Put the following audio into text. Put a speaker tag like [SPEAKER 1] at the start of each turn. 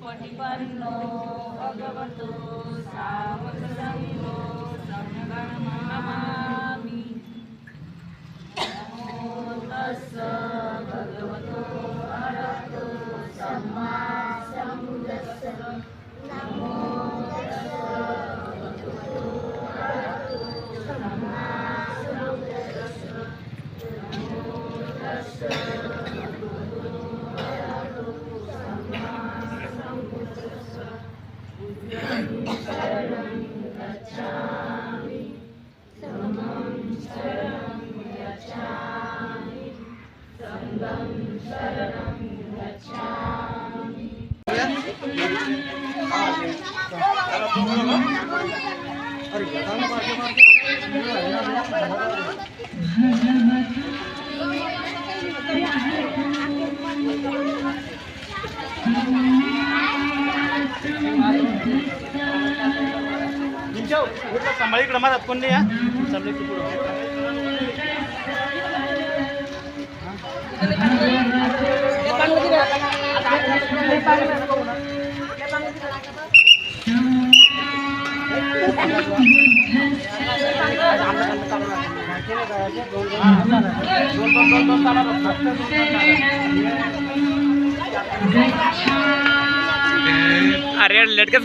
[SPEAKER 1] પટિપન્નો ભગવતો સા बुद्धं शरणं
[SPEAKER 2] सांभाळीकडे माझ्यात कोण नाही या सांभाळ इकडं पुढं.
[SPEAKER 3] अरे लटकच